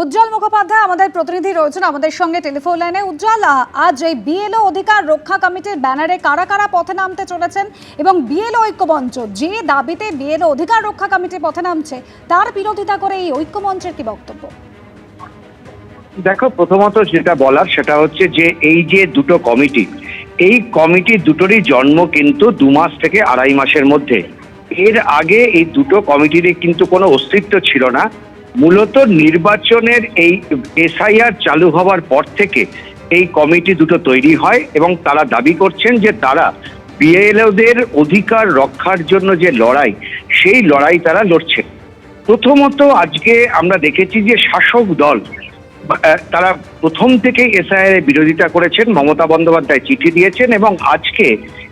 উজ্জ্বল মুখোপাধ্যায় আমাদের প্রতিনিধি রয়েছেন আমাদের সঙ্গে টেলিফোন লাইনে। উজ্জ্বল আজ এই বিএলও অধিকার রক্ষা কমিটির ব্যানারে কারা কারা পথে নামতে চলেছেন এবং বিএলও ঐক্যমঞ্চ যে দাবিতে বিএলও অধিকার রক্ষা কমিটি পথে নামছে, তার বিরোধিতা করে এই ঐক্যমঞ্চের কি বক্তব্য? দেখো, প্রথমত যেটা বলার সেটা হচ্ছে যে এই যে দুটো কমিটি, এই কমিটি দুটোরই জন্ম কিন্তু দু মাস থেকে আড়াই মাসের মধ্যে। এর আগে এই দুটো কমিটির কিন্তু কোনো অস্তিত্ব ছিল না। মূলত নির্বাচনের এই এসআইআর চালু হওয়ার পর থেকে এই কমিটি দুটো তৈরি হয় এবং তারা দাবি করছেন যে তারা বিএলওদের অধিকার রক্ষার জন্য যে লড়াই, সেই লড়াই তারা লড়ছে। প্রথমত আজকে আমরা দেখেছি যে শাসক দল তারা প্রথম থেকে এসআইআর এর বিরোধিতা করেছেন, মমতা বন্দ্যোপাধ্যায় চিঠি দিয়েছেন এবং আজকে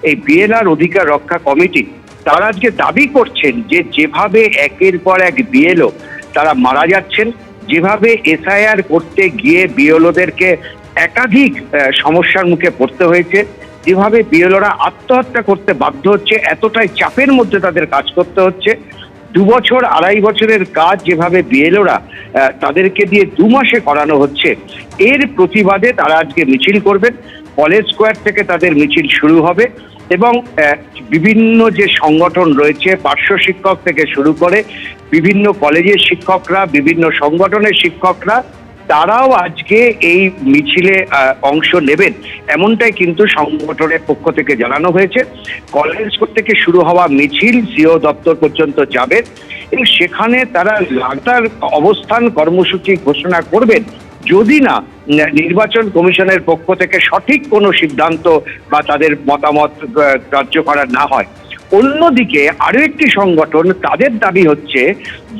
এই বিএলআর অধিকার রক্ষা কমিটি, তারা আজকে দাবি করছেন যে যেভাবে একের পর এক বিএলও তারা মারা যাচ্ছেন। যেভাবে এসআইআর করতে গিয়ে বিএলওদেরকে একাধিক সমস্যার মুখে পড়তে হয়েছে, যেভাবে বিএলওরা আত্মহত্যা করতে বাধ্য হচ্ছে, এতটাই চাপের মধ্যে তাদের কাজ করতে হচ্ছে। দু বছর, আড়াই বছরের কাজ যেভাবে বিএলওরা তাদেরকে দিয়ে দু মাসে করানো হচ্ছে, এর প্রতিবাদে তারা আজকে মিছিল করবেন। কলেজ স্কোয়ার থেকে তাদের মিছিল শুরু হবে। এবং বিভিন্ন যে সংগঠন রয়েছে, পার্শ্ব শিক্ষক থেকে শুরু করে বিভিন্ন কলেজের শিক্ষকরা, বিভিন্ন সংগঠনের শিক্ষকরা, তারাও আজকে এই মিছিলে অংশ নেবেন। এমনটাই কিন্তু সংগঠনের পক্ষ থেকে জানানো হয়েছে। কলেজ থেকে শুরু হওয়া মিছিল সিও দপ্তর পর্যন্ত যাবে। এবং সেখানে তারা লাগাতার অবস্থান কর্মসূচি ঘোষণা করবেন। যদি না নির্বাচন কমিশনের পক্ষ থেকে সঠিক কোনো সিদ্ধান্ত বা তাদের মতামত গ্রাহ্য করা না হয়। অন্যদিকে আরও একটি সংগঠন তাদের দাবি হচ্ছে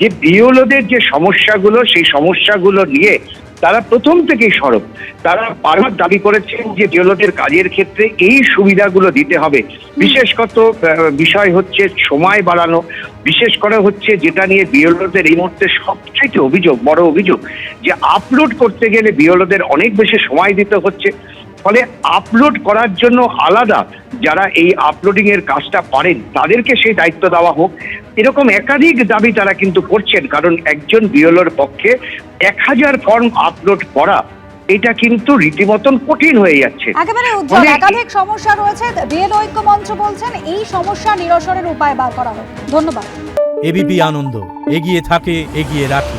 যে বিওলোদের যে সমস্যাগুলো, সেই সমস্যাগুলো নিয়ে তারা প্রথম থেকেই সরব। তারা বারবার দাবি করেছেন যে জেলদের কাজের ক্ষেত্রে এই সুবিধাগুলো দিতে হবে। বিশেষত আহ, বিষয় হচ্ছে সময় বাড়ানো বিশেষ করে হচ্ছে যেটা নিয়ে বিএলওদের এই মুহূর্তে সবচেয়ে অভিযোগ বড় অভিযোগ যে আপলোড করতে গেলে বিএলওদের অনেক বেশি সময় দিতে হচ্ছে। ফলে আপলোড করার জন্য আলাদা যারা এই আপলোডিং এর কাজটা পারেন তাদেরকে সেই দায়িত্ব দেওয়া হোক। এরকম একাধিক দাবি তারা কিন্তু করছেন কারণ একজন বিএলওর পক্ষে এক হাজার ফর্ম আপলোড করা এটা কিন্তু রীতিমতন কঠিন হয়ে যাচ্ছে। একেবারে উজ্জ্বল একাধিক সমস্যা রয়েছে বিএলও ঐক্যমঞ্চ বলছেন এই সমস্যা নিরসনের উপায় বার করা হোক। ধন্যবাদ। এবিপি আনন্দ এগিয়ে থাকে এগিয়ে রাখে।